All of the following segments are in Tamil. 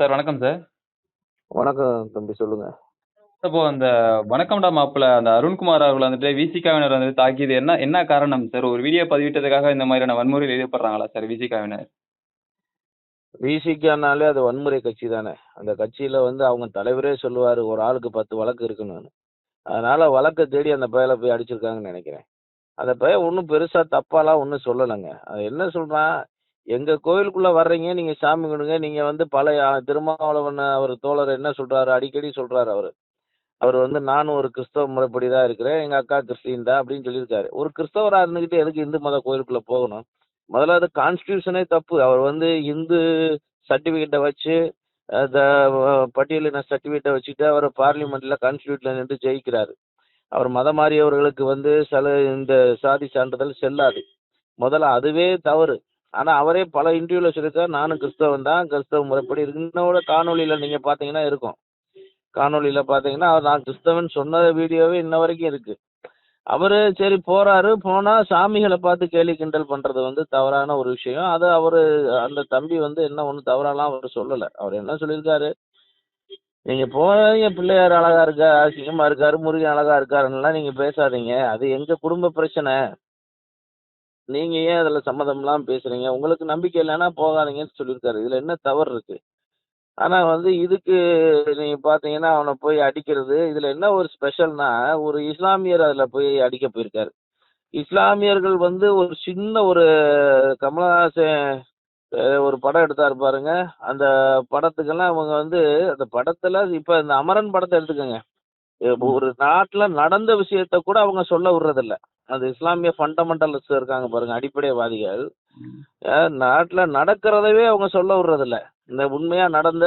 சார் வணக்கம் சார். வணக்கம் தம்பி சொல்லுங்க. இப்போ அந்த வணக்கம்டா மாப்பிள அந்த அருண்குமார் அவர்கள் வந்துட்டு விசிகாவினர் வந்து தாக்கியது என்ன என்ன காரணம் சார்? ஒரு வீடியோ பதிவிட்டதுக்காக இந்த மாதிரியான வன்முறையில் ஈடுபடுறாங்களா சார் விசிகாவினர்? விசிகனாலே அது வன்முறை கட்சி தானே. அந்த கட்சியில வந்து அவங்க தலைவரே சொல்லுவாரு, ஒரு ஆளுக்கு 10 வழக்கு இருக்குன்னு. அதனால வழக்க தேடி அந்த பயல போய் அடிச்சிருக்காங்கன்னு நெனைக்கிறேன். அந்த பையன் ஒண்ணும் பெருசா தப்பாலாம் ஒண்ணும் சொல்லலங்க. அவன் என்ன சொல்றான், எங்க கோயிலுக்குள்ள வர்றீங்க, நீங்க சாமி கும்பிடுங்க. நீங்க வந்து பழைய திருமாவளவன் அவர் தோழர் என்ன சொல்றாரு, அடிக்கடி சொல்றாரு அவரு. அவர் வந்து நானும் ஒரு கிறிஸ்தவ முறைப்படி தான் இருக்கிறேன். எங்க அக்கா கிறிஸ்டியன் தான் அப்படின்னு சொல்லியிருக்காரு. ஒரு கிறிஸ்தவராக இருந்துகிட்டு எதுக்கு இந்து மத கோயிலுக்குள்ள போகணும்? முதல்ல அது கான்ஸ்டிடியூஷனே தப்பு. அவர் வந்து இந்து சர்டிஃபிகேட்டை வச்சு அந்த பட்டியலின சர்டிஃபிகேட்டை வச்சுட்டு அவர் பார்லிமெண்ட்ல கான்ஸ்டியூட்ல நின்று ஜெயிக்கிறாரு. அவர் மதம் மாறியவர்களுக்கு வந்து சில இந்த சாதி சான்றிதழ் செல்லாது. முதல்ல அதுவே தவறு. ஆனா அவரே பல இன்டர்வியூல சொல்லியிருக்காரு, நானும் கிறிஸ்தவன் தான். கிறிஸ்தவ முறைப்படி இருக்கு. இன்னோட காணொலியில நீங்க பார்த்தீங்கன்னா இருக்கும். காணொலியில பார்த்தீங்கன்னா, அவர் நான் கிறிஸ்தவன் சொன்ன வீடியோவே இன்ன வரைக்கும் இருக்கு. அவரு சரி போறாரு. போனா சாமிகளை பார்த்து கேலி கிண்டல் பண்றது வந்து தவறான ஒரு விஷயம். அது அவரு அந்த தம்பி வந்து என்ன ஒண்ணும் தவறாலாம் அவர் சொல்லல. அவர் என்ன சொல்லியிருக்காரு, நீங்க போறீங்க பிள்ளையார் அழகா இருக்கா, அசிங்கமா இருக்காரு, முருகன் அழகா இருக்காருன்னுலாம் நீங்க பேசாதீங்க. அது எங்க குடும்ப பிரச்சனை. நீங்க ஏன் அதுல சம்மதம் இல்லாம பேசுறீங்க? உங்களுக்கு நம்பிக்கை இல்லன்னா போகாதீங்கன்னு சொல்லியிருக்காரு. இதுல என்ன தவறு இருக்கு? ஆனா வந்து இதுக்கு நீங்க பார்த்தீங்கன்னா, அவன போய் அடிக்கிறது, இதுல என்ன ஒரு ஸ்பெஷல்னா, ஒரு இஸ்லாமியர் அதுல போய் அடிக்க போயிருக்காரு. இஸ்லாமியர்கள் வந்து ஒரு சின்ன ஒரு கமலஹாசன் ஒரு படம் எடுத்தாரு பாருங்க. அந்த படத்துக்கெல்லாம் அவங்க வந்து அந்த படத்துல இப்ப இந்த அமரன் படத்த எடுத்துக்கங்க. ஒரு நாட்டுல நடந்த விஷயத்த கூட அவங்க சொல்ல விடுறதில்ல. அந்த இஸ்லாமிய ஃபண்டமெண்டலிஸ்ட் இருக்காங்க பாருங்க, அடிப்படைவாதிகள். நாட்டுல நடக்கிறதவே அவங்க சொல்ல விடுறதில்ல. இந்த உண்மையா நடந்த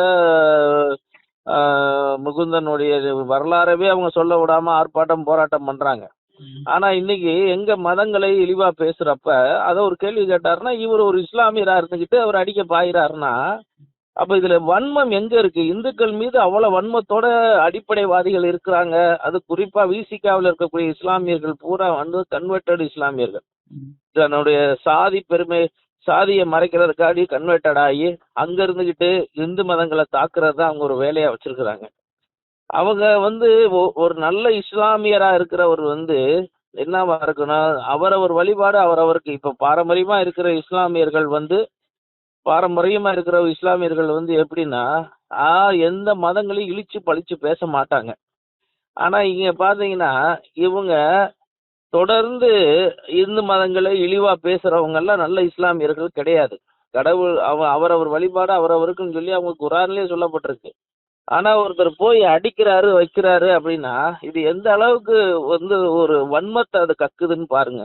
முகுந்தனுடைய வரலாறவே அவங்க சொல்ல விடாம ஆர்ப்பாட்டம், போராட்டம் பண்றாங்க. ஆனா இன்னைக்கு எங்க மதங்களை இழிவா பேசுறப்ப, அத ஒரு கேள்வி கேட்டாருன்னா, இவரு ஒரு இஸ்லாமியரா இருந்துகிட்டு அவர் அடிக்க பாய்றாருன்னா, அப்ப இதுல வன்மம் எங்க இருக்கு? இந்துக்கள் மீது அவ்வளவு வன்மத்தோட அடிப்படைவாதிகள் இருக்கிறாங்க. அது குறிப்பா விசிகாவுல இருக்கக்கூடிய இஸ்லாமியர்கள் பூரா வந்து கன்வெர்ட்டட் இஸ்லாமியர்கள். தன்னுடைய சாதி பெருமை சாதியை மறைக்கிறதுக்காடி கன்வெர்டட் ஆகி, அங்க இருந்துகிட்டு இந்து மதங்களை தாக்குறது தான் அவங்க ஒரு வேலையா வச்சிருக்கிறாங்க. அவங்க வந்து ஒ ஒரு நல்ல இஸ்லாமியரா இருக்கிறவர் வந்து என்னவா இருக்குன்னா அவரவர் வழிபாடு அவரவருக்கு இப்ப பாரம்பரியமா இருக்கிற இஸ்லாமியர்கள் வந்து பாரம்பரியமா இருக்கிற இஸ்லாமியர்கள் வந்து எப்படின்னா, எந்த மதங்களையும் இழிச்சு பழிச்சு பேச மாட்டாங்க. ஆனா இங்க பார்த்தீங்கன்னா, இவங்க தொடர்ந்து இந்து மதங்களை இழிவா பேசுறவங்கலாம் நல்ல இஸ்லாமியர்கள் கிடையாது. கடவுள் அவ அவரவர் வழிபாடு அவரவருக்குன்னு சொல்லி அவங்க குரான்லயே சொல்லப்பட்டிருக்கு. ஆனா ஒருத்தர் போய் அடிக்கிறாரு, வைக்கிறாரு அப்படின்னா, இது எந்த அளவுக்கு வந்து ஒரு வன்மத்தை அது கக்குதுன்னு பாருங்க.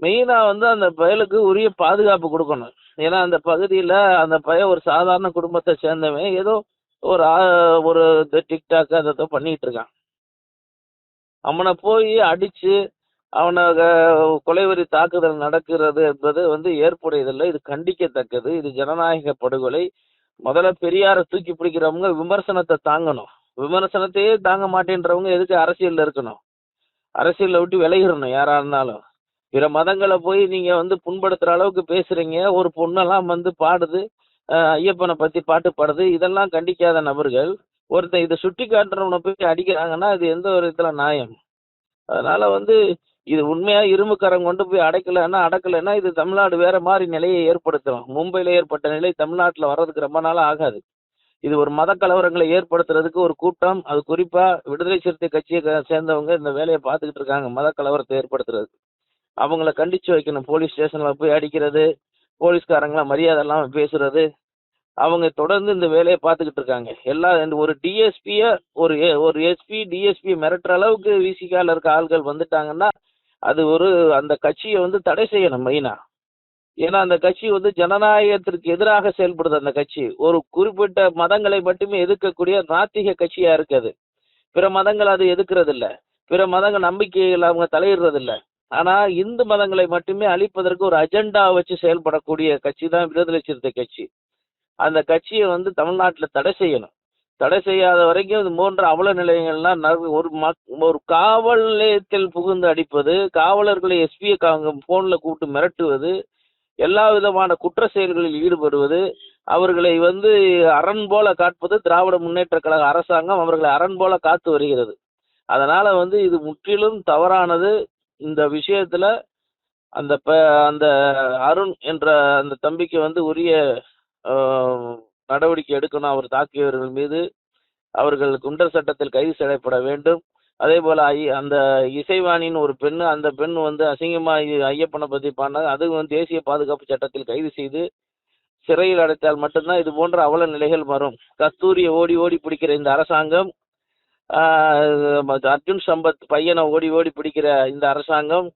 மெயினா வந்து அந்த பயலுக்கு உரிய பாதுகாப்பு கொடுக்கணும் ஏன்னா அந்த பகுதியில் அந்த பையன் ஒரு சாதாரண குடும்பத்தை சேர்ந்தவன். ஏதோ ஒரு ஒரு டிக்டாக் அதை பண்ணிட்டு இருக்கான். அவனை போய் அடிச்சு, அவனை கொலைவரி கொலைவெறி தாக்குதல் நடக்கிறது என்பது வந்து ஏற்புடையதில்லை. இது கண்டிக்கத்தக்கது. இது ஜனநாயக படுகொலை. முதல்ல பெரியாரை தூக்கி பிடிக்கிறவங்க விமர்சனத்தை தாங்கணும். விமர்சனத்தையே தாங்க மாட்டேன்றவங்க எதுக்கு அரசியல்ல இருக்கணும்? அரசியல்ல விட்டு விளையிடணும் யாரா இருந்தாலும். பிற மதங்களை போய் நீங்க வந்து புண்படுத்துற அளவுக்கு பேசுறீங்க. ஒரு பொண்ணெல்லாம் வந்து பாடுது. ஐயப்பனை பற்றி பத்தி பாட்டு பாடுது. இதெல்லாம் கண்டிக்காத நபர்கள், ஒருத்தன் இதை சுட்டி காட்டுறவனை போய் அடிக்கிறாங்கன்னா, அது எந்த ஒரு இதில் நியாயம்? அதனால வந்து இது உண்மையா இரும்பு கொண்டு போய் அடைக்கலன்னா அடக்கலைன்னா இது தமிழ்நாடு வேற மாதிரி நிலையை ஏற்படுத்தும். மும்பையில் ஏற்பட்ட நிலை தமிழ்நாட்டுல வர்றதுக்கு ரொம்ப நாள் ஆகாது. இது ஒரு மத கலவரங்களை ஏற்படுத்துறதுக்கு ஒரு கூட்டம், அது குறிப்பா விடுதலை சிறுத்தை கட்சியை சேர்ந்தவங்க இந்த வேலையை பார்த்துக்கிட்டு இருக்காங்க. மத கலவரத்தை ஏற்படுத்துறது அவங்கள கண்டிச்சு வைக்கணும். போலீஸ் ஸ்டேஷன்ல போய் அடிக்கிறது, போலீஸ்காரங்களாம் மரியாதை இல்லாமல் பேசுறது. அவங்க தொடர்ந்து இந்த வேலையை பார்த்துக்கிட்டு இருக்காங்க. எல்லா இந்த ஒரு டிஎஸ்பிய ஒரு ஒரு எஸ்பி, டிஎஸ்பி மிரட்டுற அளவுக்கு விசிகால இருக்க ஆள்கள் வந்துட்டாங்கன்னா, அது ஒரு அந்த கட்சியை வந்து தடை செய்யணும் மெயினா. ஏன்னா அந்த கட்சி வந்து ஜனநாயகத்திற்கு எதிராக செயல்படுது அந்த கட்சி. ஒரு குறிப்பிட்ட மதங்களை மட்டுமே எதிர்க்கக்கூடிய நாத்திக கட்சியா இருக்கு அது. பிற மதங்கள் அது எதிர்க்கிறதில்ல. பிற மதங்கள் நம்பிக்கைகள் அவங்க தலையிடுறதில்ல. ஆனா இந்து மதங்களை மட்டுமே அழிப்பதற்கு ஒரு அஜெண்டா வச்சு செயல்படக்கூடிய கட்சி தான் விடுதலை சிறுத்தை கட்சி. அந்த கட்சியை வந்து தமிழ்நாட்டில் தடை செய்யணும். தடை செய்யாத வரைக்கும் இது போன்ற அவல நிலையங்கள்லாம் ஒரு மக் ஒரு காவல் நிலையத்தில் புகுந்து அடிப்பது, காவலர்களை எஸ்பியை க ஃபோன்ல கூப்பிட்டு மிரட்டுவது, எல்லா விதமான குற்ற செயல்களில் ஈடுபடுவது, அவர்களை வந்து அரண் போல காட்பது திராவிட முன்னேற்ற கழக அரசாங்கம் அவர்களை அரண் போல காத்து வருகிறது அதனால வந்து இது முற்றிலும் தவறானது இந்த விஷயத்துல அந்த ப அந்த அருண் என்ற அந்த தம்பிக்கு வந்து உரிய நடவடிக்கை எடுக்கணும். அவர் தாக்கியவர்கள் மீது அவர்கள் குண்டர் சட்டத்தில் கைது செய்யப்பட வேண்டும். அதே போல ஐ- அந்த இசைவாணின்னு ஒரு பெண் அந்த பெண் வந்து அசிங்கமா ஐயப்பனை பத்தி பாடினது அது வந்து தேசிய பாதுகாப்பு சட்டத்தில் கைது செய்து சிறையில் அடைத்தால் மட்டும்தான் இது போன்ற அவல நிலைகள் வரும். கஸ்தூரியை ஓடி ஓடி பிடிக்கிற இந்த அரசாங்கம் அர்ஜுன் சம்பத் பையனை ஓடி ஓடி பிடிக்கிற இந்த அரசாங்கம்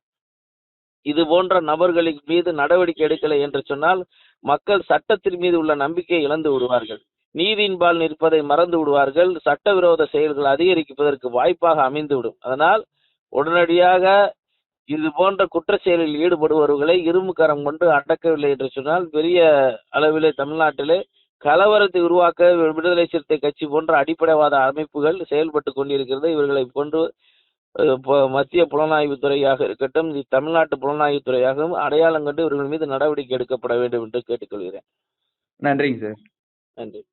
இது போன்ற நபர்களின் மீது நடவடிக்கை எடுக்கலை என்று சொன்னால் மக்கள் சட்டத்தின் மீது உள்ள நம்பிக்கையை இழந்து விடுவார்கள். நீதியின்பால் நிற்பதை மறந்து விடுவார்கள். சட்டவிரோத செயல்கள் அதிகரிப்பதற்கு வாய்ப்பாக அமைந்துவிடும். அதனால் உடனடியாக இது போன்ற குற்ற செயலில் ஈடுபடுபவர்களை இரும்பு கரம் கொண்டு அடக்கவில்லை என்று சொன்னால் பெரிய அளவிலே தமிழ்நாட்டிலே கலவரத்தை உருவாக்க விடுதலை சிறுத்தை கட்சி போன்ற அடிப்படைவாத அமைப்புகள் செயல்பட்டு கொண்டிருக்கிறது. இவர்களை கொண்டு அஹ், ப- மத்திய புலனாய்வுத்துறையாக இருக்கட்டும் இது தமிழ்நாட்டு புலனாய்வுத்துறையாகவும் அடையாளம் கண்டு இவர்கள் மீது நடவடிக்கை எடுக்கப்பட வேண்டும் என்று கேட்டுக்கொள்கிறேன். நன்றிங்க சார். நன்றி.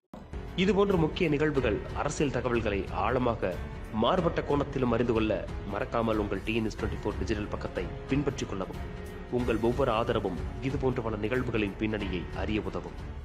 இதுபோன்ற முக்கிய நிகழ்வுகள் அரசியல் தகவல்களை ஆழமாக மாறுபட்ட கோணத்திலும் அறிந்து கொள்ள மறக்காமல் உங்கள் டிஎன்எஸ் டுவெண்ட்டி ஃபோர் டிஜிட்டல் பக்கத்தை பின்பற்றிக் கொள்ளவும். உங்கள் ஒவ்வொரு ஆதரவும் இதுபோன்ற பல நிகழ்வுகளின் பின்னணியை அறிய உதவும்.